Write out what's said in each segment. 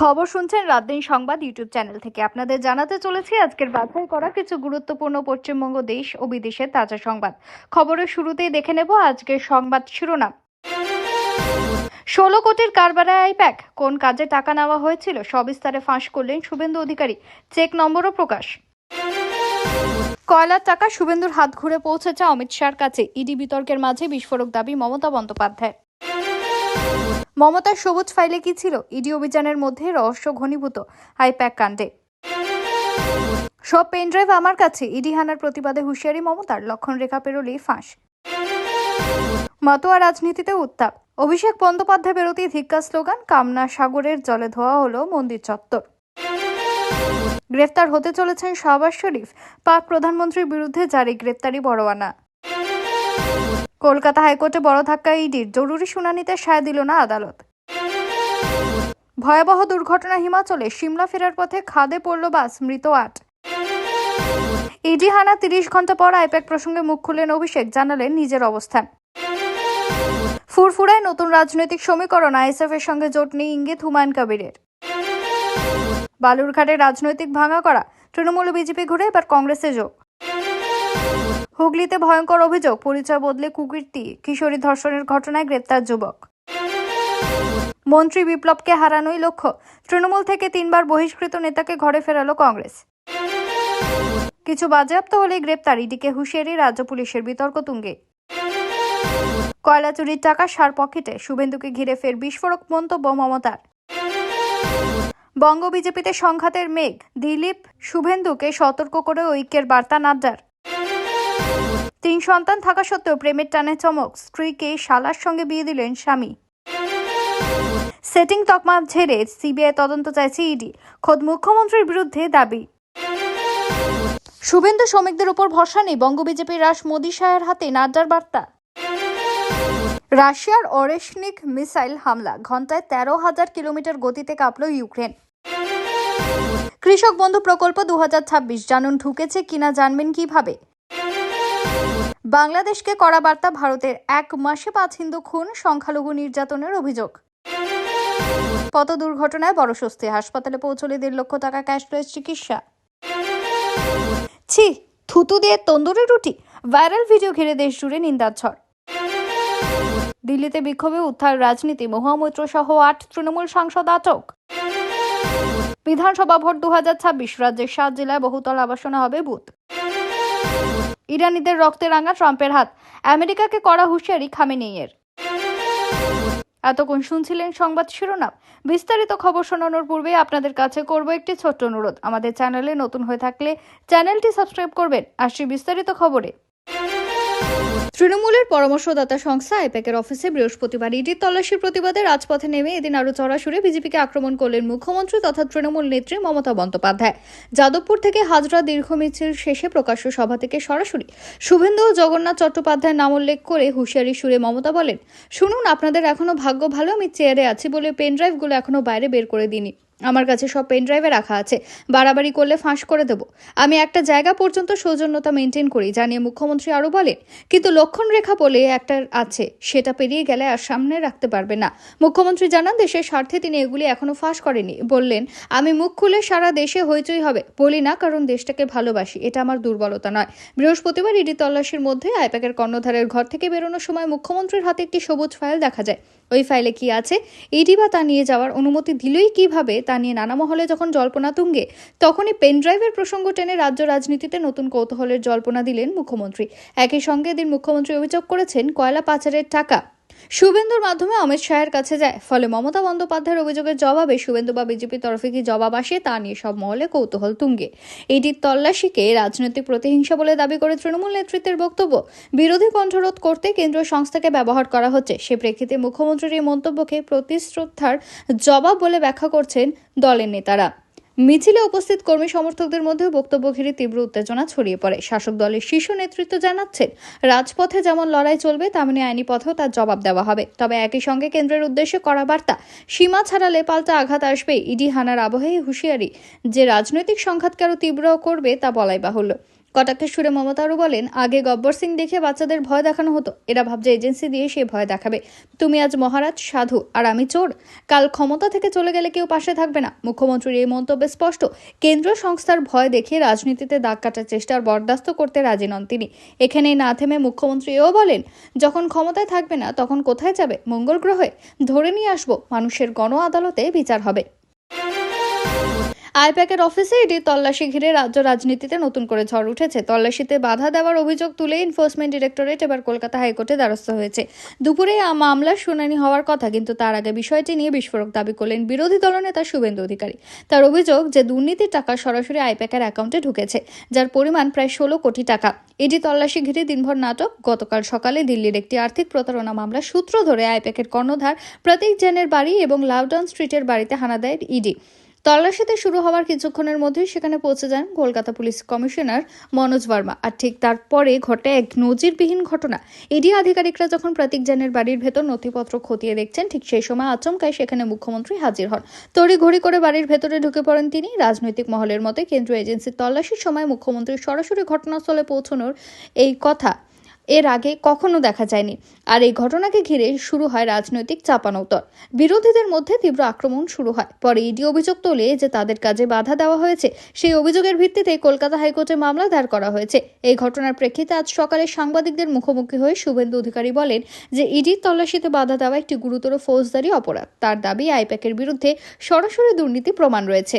খবর শুনছেন রাত দিন সংবাদ ইউটিউব চ্যানেল থেকে। আপনাদের জানাতে চলেছি আজকের বাছাই করা কিছু গুরুত্বপূর্ণ পশ্চিমবঙ্গ দেশ ও বিদেশের তাজা সংবাদ। খবরের শুরুতেই দেখে নেব আজকের সংবাদ শিরোনাম। ষোলো কোটির কারবারে আইপ্যাক, কোন কাজে টাকা নেওয়া হয়েছিল, সবিস্তারে ফাঁস করলেন শুভেন্দু অধিকারী। চেক নম্বরও প্রকাশ। কয়লার টাকা শুভেন্দুর হাত ঘুরে পৌঁছেছে অমিত শাহর কাছে, ইডি বিতর্কের মাঝে বিস্ফোরক দাবি মমতা বন্দ্যোপাধ্যায় মমতার সবুজ ফাইলে কি ছিল? ইডি অভিযানের মধ্যে রহস্য ঘনীভূত। আইপ্যাক কাণ্ডে। সব পেনড্রাইভ আমার কাছে। ইডি হানার প্রতিবাদে হুঁশিয়ারি মমতার। লক্ষণ রেখা পেরোলেই ফাঁস। মাতোয়া রাজনীতিতে উত্তাপ। অভিষেক বন্দ্যোপাধ্যায় বেরোতে ধিক্কা স্লোগান, কামনা সাগরের জলে ধোয়া হলো মন্দির চত্বর। গ্রেফতার হতে চলেছেন শাহবাজ শরীফ। পাক প্রধানমন্ত্রীর বিরুদ্ধে জারি গ্রেফতারি বড়োয়ানা কলকাতা হাইকোর্টে বড় ধাক্কা ইডির। জরুরি শুনানিতে সায় দিল না আদালত। ভয়াবহ দুর্ঘটনা হিমাচলে সিমলা ফেরার পথে খাদে পড়ল বাস, মৃত আট। ইডি হানা তিরিশ ঘণ্টা পর আইপ্যাক প্রসঙ্গে মুখ খুললেন অভিষেক, জানালেন নিজের অবস্থান। ফুরফুরায় নতুন রাজনৈতিক সমীকরণ, আইএসএফ এর সঙ্গে জোট নেই ইঙ্গিত হুমায়ুন কবিরের। বালুরঘাটে রাজনৈতিক ভাঙা করা, তৃণমূল বিজেপি ঘুরে এবার কংগ্রেসে যোগ। হুগলিতে ভয়ঙ্কর অভিযোগ, পরিচয় বদলে কুকীর্তি, কিশোরী ধর্ষণের ঘটনায় গ্রেপ্তার যুবক। মন্ত্রী বিপ্লবকে হারানোই লক্ষ্য, তৃণমূল থেকে তিনবার বহিষ্কৃত নেতাকে ঘরে ফেরালো কংগ্রেস। কিছু বাজেয়াপ্ত হলে গ্রেপ্তার, ইডিকে হুঁশিয়ারি রাজ্য পুলিশের বিতর্ক তুঙ্গে। কয়লা চুরির টাকা সার পকেটে, শুভেন্দুকে ঘিরে ফের বিস্ফোরক মন্তব্য মমতার। বঙ্গ বিজেপিতে সংঘাতের মেঘ, দিলীপ শুভেন্দুকে সতর্ক করে ঐক্যের বার্তা নাড্ডার। তিন সন্তান থাকা সত্ত্বেও প্রেমের টানে চমক। স্ত্রীকে শালার সঙ্গে বিয়ে দিলেন স্বামী। সেটিং তকমা ঝেড়ে সিবিআই তদন্ত চাইছে ইডি। খোদ মুখ্যমন্ত্রীর বিরুদ্ধে দাবি। শুভেন্দু শ্রমিকদের উপর ভরসা নেই বঙ্গ বিজেপির রাস মোদী শাহের হাতে নাড্ডার বার্তা। রাশিয়ার অরেশনিক মিসাইল হামলা। ঘন্টায় তেরো হাজার কিলোমিটার গতিতে কাঁপল ইউক্রেন। কৃষক বন্ধু প্রকল্প দু হাজার ছাব্বিশ। জানুন ঢুকেছে কিনা জানবেন কীভাবে? বাংলাদেশকে করা বার্তা ভারতের এক মাসে পাঁচ হিন্দু খুন, সংখ্যালঘু নির্যাতনের অভিযোগ। পথ দুর্ঘটনায় বড় স্বস্তি? হাসপাতালে পৌঁছলে দেড় লক্ষ টাকা ক্যাশলেস চিকিৎসা। ছি, থুতু দিয়ে তন্দুরি রুটি? ভাইরাল ভিডিও ঘিরে দেশ জুড়ে নিন্দার ঝড়। দিল্লিতে বিক্ষোভে উদ্ধার রাজনীতি, মহামৈত্র সহ আট তৃণমূল সাংসদ আটক। বিধানসভা ভোট দু হাজার ছাব্বিশ, রাজ্যের সাত জেলায় বহুতল আবাসনা হবে বুথ। ইরানিদের রক্তে রাঙা ট্রাম্পের হাত। আমেরিকাকে করা হুঁশিয়ারি খামেনিয়ের এতক্ষণ শুনছিলেন সংবাদ শিরোনাম। বিস্তারিত খবর শোনানোর পূর্বে আপনাদের কাছে করব একটি ছোট্ট অনুরোধ। আমাদের চ্যানেলে নতুন হয়ে থাকলে চ্যানেলটি সাবস্ক্রাইব করবেন। আসছি বিস্তারিত খবরে। তৃণমূলের পরামর্শদাতা সংস্থা আইপ্যাকের অফিসে বৃহস্পতিবার ইডির তল্লাশির প্রতিবাদে রাজপথে নেমে এদিন আরও চড়াশুরে বিজেপিকে আক্রমণ করলেন মুখ্যমন্ত্রী তথা তৃণমূল নেত্রী মমতা বন্দ্যোপাধ্যায়। যাদবপুর থেকে হাজরা দীর্ঘ মিছিল শেষে প্রকাশ্য সভা থেকে সরাসরি শুভেন্দু ও জগন্নাথ চট্টোপাধ্যায়ের নাম উল্লেখ করে হুঁশিয়ারি সুরে মমতা বলেন, শুনুন, আপনাদের এখনও ভাগ্য ভালো, আমি চেয়ারে আছি বলে পেন ড্রাইভগুলো এখনও বাইরে বের করে দিইনি। আমার কাছে সব পেন ড্রাইভে রাখা আছে। বাড়াবাড়ি করলে ফাঁস করে দেব। আমি একটা জায়গা পর্যন্ত সৌজন্যতা মেনটেন করি, জানিয়ে মুখ্যমন্ত্রী আরও বলেন, কিন্তু লক্ষণ রেখা বলে একটা আছে, সেটা পেরিয়ে গেলে আর সামনে রাখতে পারবে না। মুখ্যমন্ত্রী জানান, দেশের স্বার্থে তিনি এগুলি এখনও ফাঁস করেনি বললেন, আমি মুখ খুলে সারা দেশে হইচই হবে, বলি না, কারণ দেশটাকে ভালোবাসি, এটা আমার দুর্বলতা নয়। বৃহস্পতিবার ইডি তল্লাশির মধ্যে আইপ্যাকের কর্ণধারের ঘর থেকে বেরোনোর সময় মুখ্যমন্ত্রীর হাতে একটি সবুজ ফাইল দেখা যায়। ওই ফাইলে কি আছে? ইডি বা তা নিয়ে যাওয়ার অনুমতি দিলেই কীভাবে তা নিয়ে নানা মহলে যখন জল্পনা তুঙ্গে, তখনই পেনড্রাইভের প্রসঙ্গ টেনে রাজ্য রাজনীতিতে নতুন কৌতূহলের জল্পনা দিলেন মুখ্যমন্ত্রী। একই সঙ্গে এদিন মুখ্যমন্ত্রী অভিযোগ করেছেন, কয়লা পাচারের টাকা শুভেন্দুর মাধ্যমে অমিত শাহের কাছে যায়। ফলে মমতা বন্দ্যোপাধ্যায়ের অভিযোগের জবাবে শুভেন্দু বা বিজেপির তরফে কি জবাব আসে তা নিয়ে সব মহলে কৌতূহল তুঙ্গে। ইডির তল্লাশিকে রাজনৈতিক প্রতিহিংসা বলে দাবি করে তৃণমূল নেতৃত্বের বক্তব্য। বিরোধী কণ্ঠরোধ করতে কেন্দ্রীয় সংস্থাকে ব্যবহার করা হচ্ছে। সে প্রেক্ষিতে মুখ্যমন্ত্রীর এই মন্তব্যকে প্রতিশ্রদ্ধার জবাব বলে ব্যাখ্যা করছেন দলের নেতারা। মিছিলে উপস্থিত কর্মী সমর্থকদের মধ্যে বক্তব্য ঘিরে তীব্র উত্তেজনা ছড়িয়ে পড়ে। শাসক দলের শীর্ষ নেতৃত্ব জানাচ্ছেন, রাজপথে যেমন লড়াই চলবে, তেমনি আইনি পথেও তার জবাব দেওয়া হবে। তবে একই সঙ্গে কেন্দ্রের উদ্দেশ্যে করা বার্তা, সীমা ছাড়ালে পাল্টা আঘাত আসবে। ইডি হানার আবহে হুঁশিয়ারি, যে রাজনৈতিক সংঘাতকে আরও তীব্র করবে তা বলাই বাহুল্য। কটাক্ষের সুরে মমতা আরও বলেন, আগে গব্বর সিং দেখে বাচ্চাদের ভয় দেখানো হতো। এরা ভাবছে এজেন্সি দিয়ে সে ভয় দেখাবে। তুমি আজ মহারাজ, সাধু আর আমি চোর। কাল ক্ষমতা থেকে চলে গেলে কেউ পাশে থাকবে না। মুখ্যমন্ত্রীর এই মন্তব্যে স্পষ্ট। কেন্দ্রীয় সংস্থার ভয় দেখিয়ে রাজনীতিতে দাগ কাটার চেষ্টার বরদাস্ত করতে রাজি নন তিনি। এখানেই না থেমে মুখ্যমন্ত্রী এও বলেন, যখন ক্ষমতায় থাকবে না, তখন কোথায় যাবে? মঙ্গল গ্রহে। ধরে নিয়ে আসব। মানুষের গণ আদালতে বিচার হবে। আইপ্যাকের অফিসে এটি তল্লাশি ঘিরে রাজ্য রাজনীতিতে নতুন করে ঝড় উঠেছে। তল্লাশিতে বাধা দেওয়ার অভিযোগ তুলে এনফোর্সমেন্ট ডিরেক্টরেট এবার কলকাতা হাইকোর্টে দ্বারস্থ হয়েছে। দুপুরে মামলার শুনানি হওয়ার কথা, কিন্তু তার আগে বিষয়টি নিয়ে বিস্ফোরক দাবি করলেন বিরোধী দলনেতা শুভেন্দু অধিকারী। তার অভিযোগ যে দুর্নীতির টাকা সরাসরি আইপ্যাকের অ্যাকাউন্টে ঢুকেছে, যার পরিমাণ প্রায় ষোলো কোটি টাকা। এটি তল্লাশি ঘিরে দিনভর নাটক। গতকাল সকালে দিল্লির একটি আর্থিক প্রতারণা মামলার সূত্র ধরে আইপ্যাকের কর্ণধার প্রতীক জেনের বাড়ি এবং লাউডাউন স্ট্রিটের বাড়িতে হানা দেয় ইডি। তল্লাশিতে শুরু হওয়ার কিছুক্ষণের মধ্যেই সেখানে পৌঁছে যান কলকাতা পুলিশ কমিশনার মনোজ বর্মা। আর ঠিক তারপরে ঘটে এক নজিরবিহীন ঘটনা। ইডি আধিকারিকরা যখন প্রতীক জেনের বাড়ির ভেতর নথিপত্র খতিয়ে দেখছেন, ঠিক সেই সময় আচমকায় সেখানে মুখ্যমন্ত্রী হাজির হন। তড়িঘড়ি করে বাড়ির ভেতরে ঢুকে পড়েন তিনি। রাজনৈতিক মহলের মতে কেন্দ্রীয় এজেন্সির তল্লাশির সময় মুখ্যমন্ত্রী সরাসরি ঘটনাস্থলে পৌঁছানোর এই কথা এর আগে কখনো দেখা যায়নি। আর এই ঘটনাকে ঘিরে শুরু হয় রাজনৈতিক চাপানোতর বিরোধীদের মধ্যে তীব্র আক্রমণ শুরু হয়। পরে ইডি অভিযোগ তোলে যে তাদের কাজে বাধা দেওয়া হয়েছে। সেই অভিযোগের ভিত্তিতে কলকাতা হাইকোর্টে মামলা দায়ের করা হয়েছে। এই ঘটনার প্রেক্ষিতে আজ সকালে সাংবাদিকদের মুখোমুখি হয়ে শুভেন্দু অধিকারী বলেন যে ইডির তল্লাশিতে বাধা দেওয়া একটি গুরুতর ফৌজদারি অপরাধ। তার দাবি আইপ্যাকের বিরুদ্ধে সরাসরি দুর্নীতি প্রমাণ রয়েছে।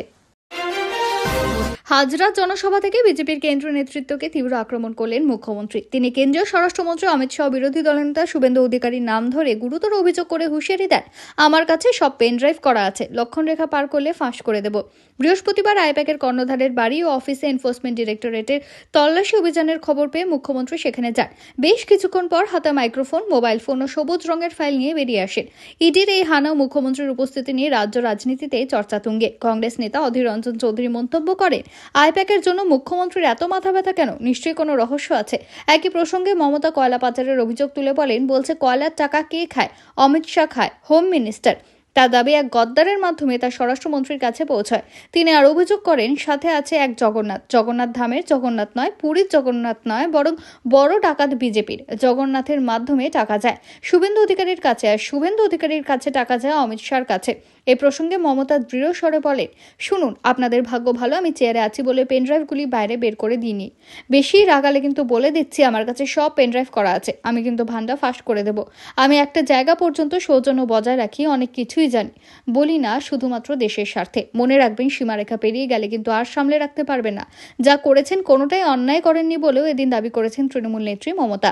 হাজরা জনসভা থেকে বিজেপির কেন্দ্রীয় নেতৃত্বকে তীব্র আক্রমণ করলেন মুখ্যমন্ত্রী। তিনি কেন্দ্রীয় স্বরাষ্ট্রমন্ত্রী অমিত শাহ, বিরোধী দলনেতা শুভেন্দু অধিকারীর নাম ধরে গুরুতর অভিযোগ করে হুঁশিয়ারি দেন। আমার কাছে সব পেন ড্রাইভ করা আছে। লক্ষণরেখা পার করলে ফাঁস করে দেব। বৃহস্পতিবার আইপ্যাকের কর্ণধারের বাড়ি ও অফিসে এনফোর্সমেন্ট ডিরেক্টরেটের তল্লাশি অভিযানের খবর পেয়ে মুখ্যমন্ত্রী সেখানে যান। বেশ কিছুক্ষণ পর হাতে মাইক্রোফোন, মোবাইল ফোন ও সবুজ রঙের ফাইল নিয়ে বেরিয়ে আসেন। ইডির এই হানা মুখ্যমন্ত্রীর উপস্থিতি নিয়ে রাজ্য রাজনীতিতে চর্চা তুঙ্গে। কংগ্রেস নেতা অধীর রঞ্জন চৌধুরী মন্তব্য করেন আইপ্যাকের জন্য মুখ্যমন্ত্রীর এত মাথা ব্যথা কেন? নিশ্চয়ই কোনো রহস্য আছে। একই প্রসঙ্গে মমতা কয়লা পাচারের অভিযোগ তুলে বলেন, বলছে কয়লার টাকা কে খায়? অমিত শাহ খায় হোম মিনিস্টার তার দাবি এক গদ্দারের মাধ্যমে তার স্বরাষ্ট্রমন্ত্রীর কাছে পৌঁছায়। তিনি আর অভিযোগ করেন, সাথে আছে এক জগন্নাথ। জগন্নাথ ধামের জগন্নাথ নয়, পুরীর জগন্নাথ নয়, বরং বড় ডাকাত বিজেপির। জগন্নাথের মাধ্যমে টাকা যায়। শুভেন্দু অধিকারীর কাছে আর শুভেন্দু অধিকারীর কাছে টাকা যায় অমিত শাহর কাছে। এ প্রসঙ্গে মমতা দৃঢ় স্বরে বলেন, শুনুন, আপনাদের ভাগ্য ভালো, আমি চেয়ারে আছি বলে পেনড্রাইভগুলি বাইরে বের করে দিইনি। বেশি রাগালে কিন্তু বলে দিচ্ছি, আমার কাছে সব পেনড্রাইভ করা আছে। আমি কিন্তু ভান্ডা ফাঁস করে দেব। আমি একটা জায়গা পর্যন্ত সৌজন্য বজায় রাখি, অনেক কিছুই জানি। বলি না, শুধুমাত্র দেশের স্বার্থে। মনে রাখবেন, সীমারেখা পেরিয়ে গেলে কিন্তু আর সামলে রাখতে পারবে না। যা করেছেন কোনোটাই অন্যায় করেননি বলেও এদিন দাবি করেছেন তৃণমূল নেত্রী মমতা।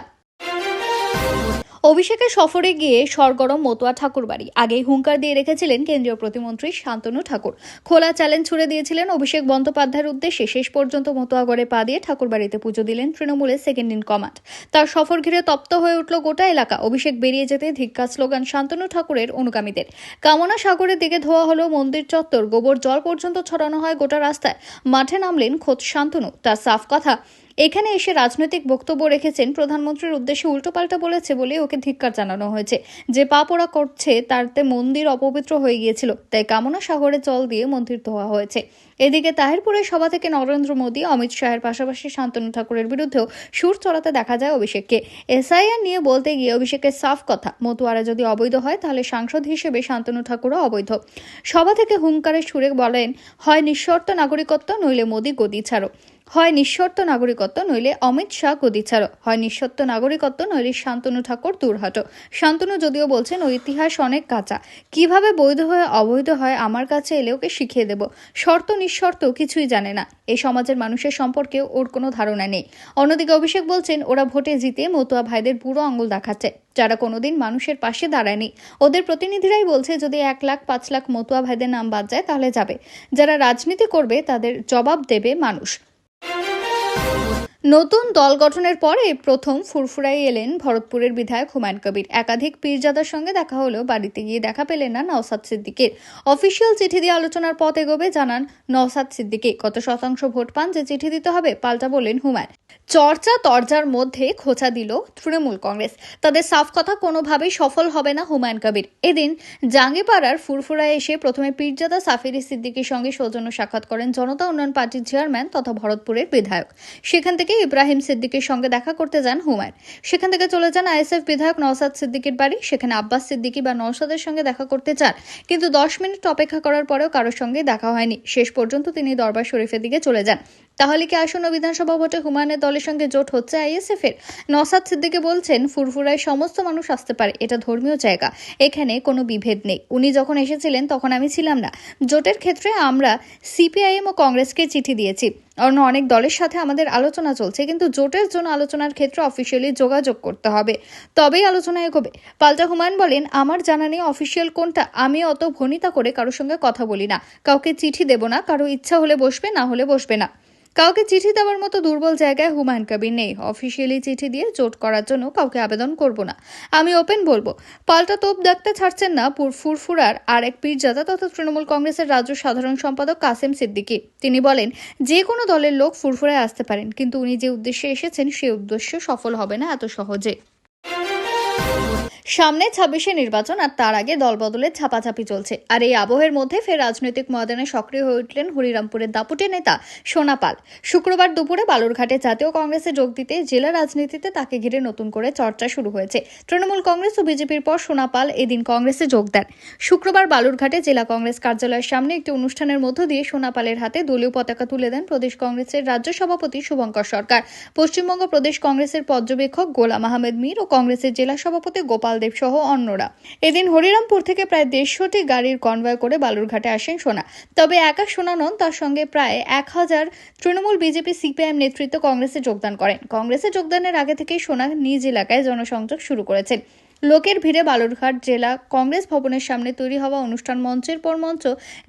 অভিষেকের সফরে গিয়ে সরগরম মতুয়া ঠাকুর বাড়ি। আগেই হুঙ্কার দিয়ে রেখেছিলেন কেন্দ্রীয় প্রতিমন্ত্রী শান্তনু ঠাকুর। খোলা চ্যালেঞ্জ ছুড়ে দিয়েছিলেন অভিষেক বন্দ্যোপাধ্যায়ের উদ্দেশ্যে। শেষ পর্যন্ত মতুয়াগড়ে পা দিয়ে ঠাকুর বাড়িতে পুজো দিলেন তৃণমূলের সেকেন্ড ইন কমান্ড। তার সফর ঘিরে তপ্ত হয়ে উঠল গোটা এলাকা। অভিষেক বেরিয়ে যেতে ধিক্কার স্লোগান শান্তনু ঠাকুরের অনুগামীদের। কামনা সাগরের দিকে ধোয়া হলো মন্দির চত্বর। গোবর জল পর্যন্ত ছড়ানো হয় গোটা রাস্তায়। মাঠে নামলেন খোদ শান্তনু। তার সাফ কথা এখানে এসে রাজনৈতিক বক্তব্য রেখেছেন প্রধানমন্ত্রীর উদ্দেশ্যে উল্টোপাল্টা বলেছে বলে ওকে ধিক্কার জানানো হয়েছে। যে পা পোড়া করছে, তারতে মন্দির অপবিত্র হয়ে গিয়েছিল, তাই কামনা সাগরে জল দিয়ে মন্দির ধোয়া হয়েছে। এদিকে তাহিরপুরের সভা থেকে নরেন্দ্র মোদী, অমিত শাহের পাশাপাশি শান্তনু ঠাকুরের বিরুদ্ধেও সুর চড়াতে দেখা যায় অভিষেককে। এসআইআর নিয়ে বলতে গিয়ে অভিষেকের সাফ কথা, মতুয়ারা যদি অবৈধ হয়, তাহলে সাংসদ হিসেবে শান্তনু ঠাকুরও অবৈধ। সভা থেকে হুঙ্কারের সুরে বলেন, হয় নিঃশর্ত নাগরিকত্ব, নইলে মোদী গদি ছাড়ো। হয় নিঃশর্ত নাগরিকত্ব নইলে অমিত শাহ গদি ছাড়ো হয় নিঃশর্ত নাগরিকত্ব নইলে শান্তনু ঠাকুর দূর হাটো শান্তনু যদিও বলছেন ওই ইতিহাস অনেক কাঁচা। কীভাবে বৈধ হয়ে অবৈধ হয় আমার কাছে এলে ওকে শিখিয়ে দেব। শর্ত নিঃশর্ত কিছুই জানে না। এই সমাজের মানুষের সম্পর্কে ওর কোনো ধারণা নেই। অন্যদিকে অভিষেক বলছেন, ওরা ভোটে জিতে মতুয়া ভাইদের বুড়ো আঙুল দেখাচ্ছে, যারা কোনোদিন মানুষের পাশে দাঁড়ায়নি। ওদের প্রতিনিধিরাই বলছে, যদি এক লাখ, পাঁচ লাখ মতুয়া ভাইদের নাম বাদ যায় তাহলে যাবে। যারা রাজনীতি করবে তাদের জবাব দেবে মানুষ। Oh, নতুন দল গঠনের পরে প্রথম ফুরফুরাই এলেন ভরতপুরের বিধায়ক হুমায়ুন কবির। একাধিক পীরজাদার সঙ্গে দেখা হলো, বাড়িতে গিয়ে দেখা পেলেন না নওসাদ সিদ্দিকের। অফিসিয়াল চিঠি দিয়ে আলোচনার পথ এগোবে জানান নওসাদ সিদ্দিকি। কত শতাংশ ভোট পান যে চিঠি দিতে হবে পাল্টা বললেন হুমায়ুন। চর্চা তরজার মধ্যে খোঁচা দিল তৃণমূল কংগ্রেস। তাদের সাফ কথা কোনোভাবেই সফল হবে না হুমায়ুন কবির। এদিন জাঙ্গিপাড়ার ফুরফুরায় এসে প্রথমে পীরজাদা সাফিরি সিদ্দিকির সঙ্গে সৌজন্য সাক্ষাৎ করেন জনতা উন্নয়ন পার্টির চেয়ারম্যান তথা ভরতপুরের বিধায়ক। সেখান থেকে ইব্রাহিম সিদ্দিকের সঙ্গে দেখা করতে যান হুমায়ুন। সেখান থেকে চলে যান আইএসএফ বিধায়ক নওসাদ সিদ্দিকের বাড়ি। সেখানে আব্বাস সিদ্দিকি বা নওসাদের সঙ্গে দেখা করতে চান। কিন্তু দশ মিনিট অপেক্ষা করার পরেও কারোর সঙ্গে দেখা হয়নি। শেষ পর্যন্ত তিনি দরবার শরীফের দিকে চলে যান। তাহলে কি আসন্ন বিধানসভা ভোটে হুমায়ুনের দলের সঙ্গে জোট হচ্ছে আইএসএফ এর? নসাদ সিদ্দিকে বলছেন, ফুরফুরায় সমস্ত মানুষ আসতে পারে, এটা ধর্মীয় জায়গা। এখানে কোনো বিভেদ নেই। উনি যখন এসেছিলেন, তখন আমি ছিলাম না। জোটের ক্ষেত্রে আমরা সিপিআইএম ও কংগ্রেসকে চিঠি দিয়েছি। অন্য অনেক দলের সাথে আমাদের আলোচনা চলছে, কিন্তু জোটের জন্য আলোচনার ক্ষেত্রে অফিসিয়ালি যোগাযোগ করতে হবে। তবেই আলোচনা এগোবে। পাল্টা হুমায়ুন বলেন, আমার জানা নেই অফিসিয়াল কোনটা। আমি অত ভনিতা করে কারোর সঙ্গে কথা বলি না। কাউকে চিঠি দেব না। কারও ইচ্ছা হলে বসবে, না হলে বসবে না। কাউকে চিঠি দেওয়ার মতো দুর্বল জায়গায় হুমায়ুন কবির নেই। অফিসিয়ালি চিঠি দিয়ে জোট করার জন্য কাউকে আবেদন করব না। আমি ওপেন বলব, পাল্টা তোপ ডাকতে ছাড়ছেন না ফুরফুরার আর এক পীরজাদা তথা তৃণমূল কংগ্রেসের রাজ্য সাধারণ সম্পাদক কাসেম সিদ্দিকী। তিনি বলেন, যে কোনো দলের লোক ফুরফুরায় আসতে পারেন, কিন্তু উনি যে উদ্দেশ্যে এসেছেন সেই উদ্দেশ্য সফল হবে না এত সহজে। সামনে ছাব্বিশে নির্বাচন আর তার আগে দলবদলের ছাপাছাপি চলছে। আর এই আবহের মধ্যে ফের রাজনৈতিক ময়দানে সক্রিয় হয়ে উঠলেন হরিরামপুরের দাপুটে নেতা সোনা পাল। শুক্রবার দুপুরে বালুরঘাটে জাতীয় কংগ্রেসে যোগ দিতে জেলা রাজনীতিতে তাকে ঘিরে নতুন করে চর্চা শুরু হয়েছে। তৃণমূল কংগ্রেস ও বিজেপির পর সোনা পাল এদিন কংগ্রেসে যোগ দেন। শুক্রবার বালুরঘাটে জেলা কংগ্রেস কার্যালয়ের সামনে একটি অনুষ্ঠানের মধ্য দিয়ে সোনা পালের হাতে দলীয় পতাকা তুলে দেন প্রদেশ কংগ্রেসের রাজ্য সভাপতি শুভঙ্কর সরকার। পশ্চিমবঙ্গ প্রদেশ কংগ্রেসের পর্যবেক্ষক গোলাম আহমেদ মীর ও কংগ্রেসের জেলা সভাপতি গোপাল দেব সহ অন্যরা। এদিন হরিরামপুর থেকে প্রায় দেড়শোটি গাড়ির কনভয় করে বালুরঘাটে আসেন সোনা। তবে একা সোনা নন, তার সঙ্গে প্রায় এক হাজার তৃণমূল বিজেপি সিপিআইএম নেতৃত্ব কংগ্রেসে যোগদান করেন। কংগ্রেসে যোগদানের আগে থেকেই সোনা নিজ এলাকায় জনসংযোগ শুরু করেছেন। লোকের ভিড়ে বালুরঘাট জেলা কংগ্রেস ভবনের সামনে তৈরি হওয়া অনুষ্ঠান মঞ্চের পর মঞ্চ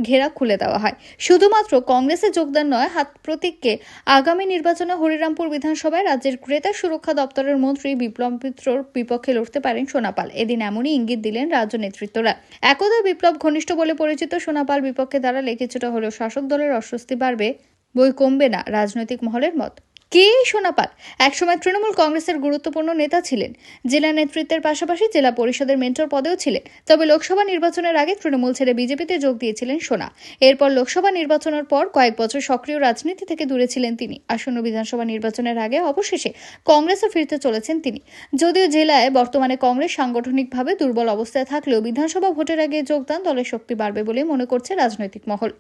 ঘেরা খুলে দেওয়া হয়। শুধুমাত্র কংগ্রেসে যোগদান নয়, হাত প্রতীককে আগামী নির্বাচনে হরিরামপুর বিধানসভায় রাজ্যের ক্রেতা সুরক্ষা দপ্তরের মন্ত্রী বিপ্লব মিত্রর বিপক্ষে লড়তে পারেন সোনাপাল। এদিন এমনই ইঙ্গিত দিলেন রাজ্য নেতৃত্বরা। একদা বিপ্লব ঘনিষ্ঠ বলে পরিচিত সোনাপাল বিপক্ষে দাঁড়ালে কিছুটা হলেও শাসক দলের অস্বস্তি বাড়বে বই কমবে না, রাজনৈতিক মহলের মত। কে সোনাপাল একসময় তৃণমূল কংগ্রেসের গুরুত্বপূর্ণ নেতা ছিলেন। জেলা নেতৃত্বের পাশাপাশি জেলা পরিষদের মেন্টর পদেও ছিলেন। তবে লোকসভা নির্বাচনের আগে তৃণমূল ছেড়ে বিজেপিতে যোগ দিয়েছিলেন সোনা। এরপর লোকসভা নির্বাচনের পর কয়েক বছর সক্রিয় রাজনীতি থেকে দূরে ছিলেন তিনি। আসন্ন বিধানসভা নির্বাচনের আগে অবশেষে কংগ্রেসে ফিরতে চলেছেন তিনি। যদিও জেলায় বর্তমানে কংগ্রেস সাংগঠনিকভাবে দুর্বল অবস্থায় থাকলেও বিধানসভা ভোটের আগে যোগদান দলের শক্তি বাড়বে বলে মনে করছে রাজনৈতিক মহল।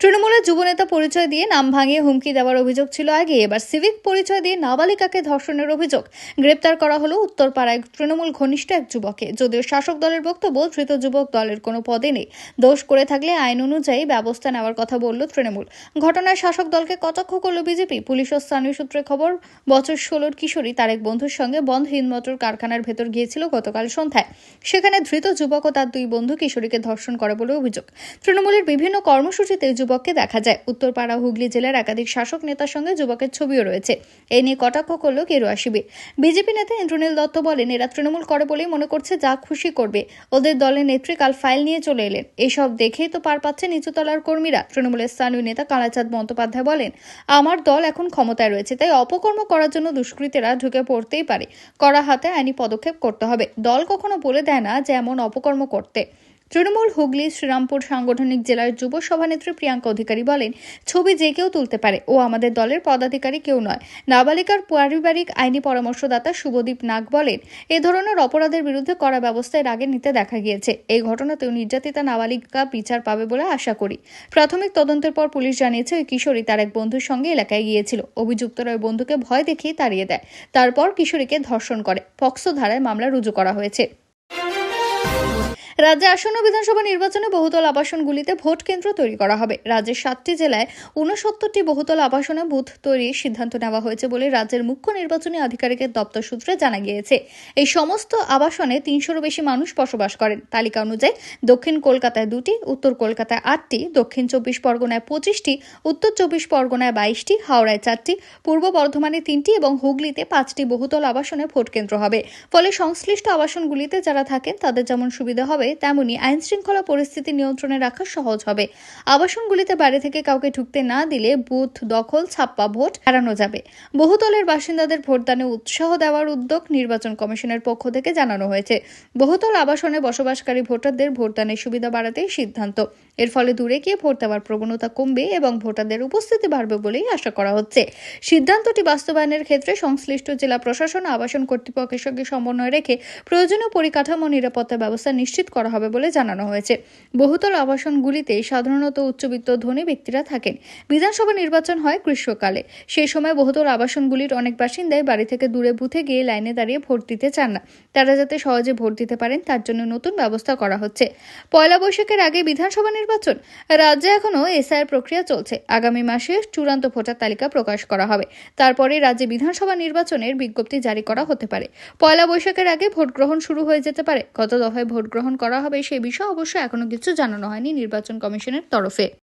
তৃণমূলের যুবনেতা পরিচয় দিয়ে নাম ভাঙিয়ে হুমকি দেওয়ার অভিযোগ ছিল আগে। এবার সিভিক পরিচয় দিয়ে নাবালিকাকে ধর্ষণের অভিযোগ। গ্রেপ্তার করা হলো উত্তরপাড়ায় তৃণমূল ঘনিষ্ঠ এক যুবককে। যদিও শাসক দলের বক্তব্য, ধৃত যুবক দলের কোনো পদে নেই। দোষ করে থাকলে আইন অনুযায়ী ব্যবস্থা নেওয়ার কথা বলল তৃণমূল। ঘটনায় শাসক দলকে কটাক্ষ করল বিজেপি। পুলিশ ও স্থানীয় সূত্রে খবর, বছর ষোলোর কিশোরী তার এক বন্ধুর সঙ্গে বন্ধ হিন্দমোটর কারখানার ভেতর গিয়েছিল গতকাল সন্ধ্যায়। সেখানে ধৃত যুবক ও তার দুই বন্ধু কিশোরীকে ধর্ষণ করে বলে অভিযোগ। তৃণমূলের বিভিন্ন কর্মসূচিতে যুবককে দেখা যায়। উত্তরপাড়া হুগলি জেলার একাধিক শাসক নেতার সঙ্গে যুবকের ছবিও রয়েছে। এই নিয়ে কটাক্ষ করল কেরুয়া শিবির। বিজেপি নেতা ইন্দ্রনীল দত্ত বলেন, এরা তৃণমূল করে বলেই মনে করছে যা খুশি করবে। ওদের দলের নেত্রী কাল ফাইল নিয়ে চলে এলেন। এসব দেখেই তো পার পাচ্ছে নিচুতলার কর্মীরা। তৃণমূলের স্থানীয় নেতা কালাচাঁদ বন্দ্যোপাধ্যায় বলেন, আমার দল এখন ক্ষমতায় রয়েছে, তাই অপকর্ম করার জন্য দুষ্কৃতীরা ঢুকে পড়তেই পারে। করা হাতে আইনি পদক্ষেপ করতে হবে। দল কখনো বলে দেয় না যে এমন অপকর্ম করতে। তৃণমূল, হুগলি, শ্রীরামপুর সাংগঠনিক জেলার যুব সভানেত্রী প্রিয়াঙ্কা অধিকারী বলেন, ছবি যে কেউ তুলতে পারে। ও আমাদের দলের পদাধিকারী কেউ নয়। নাবালিকার পারিবারিক আইনি পরামর্শদাতা শুভদীপ নাগ বলেন, এ ধরনের অপরাধের বিরুদ্ধে কড়া ব্যবস্থা এর আগে নিতে দেখা গিয়েছে। এই ঘটনাতেও নির্যাতিতা নাবালিকা বিচার পাবে বলে আশা করি। প্রাথমিক তদন্তের পর পুলিশ জানিয়েছে, ওই কিশোরী তার এক বন্ধুর সঙ্গে এলাকায় গিয়েছিল। অভিযুক্তরা ওই বন্ধুকে ভয় দেখিয়ে তাড়িয়ে দেয়। তারপর কিশোরীকে ধর্ষণ করে। পক্সো ধারায় মামলা রুজু করা হয়েছে। রাজ্যে আসন্ন বিধানসভা নির্বাচনে বহুতল আবাসনগুলিতে ভোট কেন্দ্র তৈরি করা হবে। রাজ্যের সাতটি জেলায় উনসত্তরটি বহুতল আবাসনে বুথ তৈরির সিদ্ধান্ত নেওয়া হয়েছে বলে রাজ্যের মুখ্য নির্বাচনী আধিকারিকের দপ্তর সূত্রে জানা গিয়েছে। এই সমস্ত আবাসনে তিনশোরও বেশি মানুষ বসবাস করেন। তালিকা অনুযায়ী দক্ষিণ কলকাতায় দুটি, উত্তর কলকাতায় আটটি, দক্ষিণ চব্বিশ পরগনায় পঁচিশটি, উত্তর চব্বিশ পরগনায় বাইশটি, হাওড়ায় চারটি, পূর্ব বর্ধমানে তিনটি এবং হুগলিতে পাঁচটি বহুতল আবাসনে ভোট কেন্দ্র হবে। ফলে সংশ্লিষ্ট আবাসনগুলিতে যারা থাকেন তাদের যেমন সুবিধা হবে তেমনি আইন শৃঙ্খলা পরিস্থিতি নিয়ন্ত্রণে রাখা সহজ হবে। আবাসনগুলিতে বাইরে থেকে কাউকে ঢুকতে না দিলে বুথ দখল, ছাপ্পা ভোট এড়ানো যাবে। বহুতলের বাসিন্দাদের ভোটদানে উৎসাহ দেওয়ার উদ্যোগ নির্বাচন কমিশনের পক্ষ থেকে জানানো হয়েছে। বহুতল আবাসনে বসবাসকারী ভোটারদের ভোটদানের সুবিধা বাড়াতে সিদ্ধান্ত। এর ফলে দূরে গিয়ে ভোট দেওয়ার প্রবণতা কমবে এবং ভোটারদের উপস্থিতি বাড়বে বলেই আশা করা হচ্ছে। সিদ্ধান্তটি বাস্তবায়নের ক্ষেত্রে সংশ্লিষ্ট জেলা প্রশাসন, আবাসন কর্তৃপক্ষের সঙ্গে সমন্বয় রেখে প্রয়োজনীয় পরিকাঠামো নিরাপত্তা ব্যবস্থা নিশ্চিত করা হবে বলে জানানো হয়েছে। বহুতল আবাসনগুলিতে সাধারণত উচ্চবিত্ত ধনী ব্যক্তিরা থাকেন। বিধানসভা নির্বাচন হয় গ্রীষ্মকালে। সেই সময় বহুতল আবাসনগুলির অনেক বাসিন্দাই বাড়ি থেকে দূরে বুথে গিয়ে লাইনে দাঁড়িয়ে ভোট দিতে চান না। তারা যাতে সহজে ভোট দিতে পারেন, তার জন্য নতুন ব্যবস্থা করা হচ্ছে। পয়লা বৈশাখের আগে বিধানসভা নির্বাচন। রাজ্যে এখনও এসআইয়ের প্রক্রিয়া চলছে। আগামী মাসে চূড়ান্ত ভোটার তালিকা প্রকাশ করা হবে। তারপরে রাজ্যে বিধানসভা নির্বাচনের বিজ্ঞপ্তি জারি করা হতে পারে। পয়লা বৈশাখের আগে ভোট গ্রহণ শুরু হয়ে যেতে পারে। কত দফায় ভোট গ্রহণ করা হবে সে বিষয়ে অবশ্য এখনও কিছু জানানো হয়নি নির্বাচন কমিশনের তরফে।